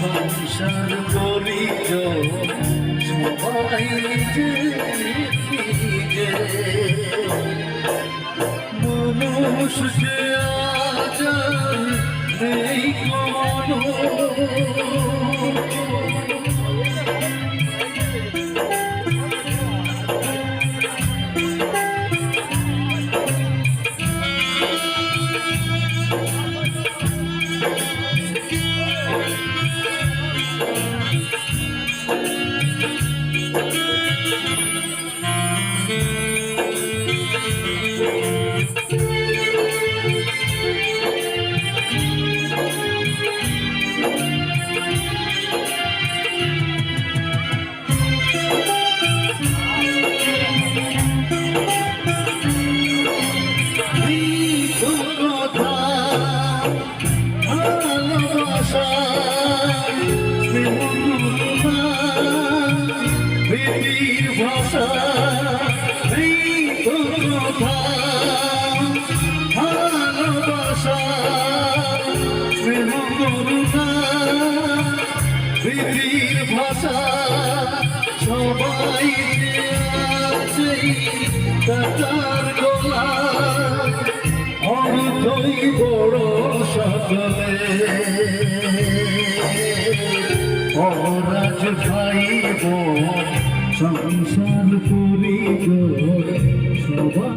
সংসার করি সবাই মানুষ যে আজ নেই কোনো প্রীতির ভাষা এই তো কথা ভালোবাসা স্নেহ করুণা প্রীতির ভাষা, সবাই আছে টাকার গোলা অর্থই বড় সকলে অরাজ ভাইব সংসার করিব সবাই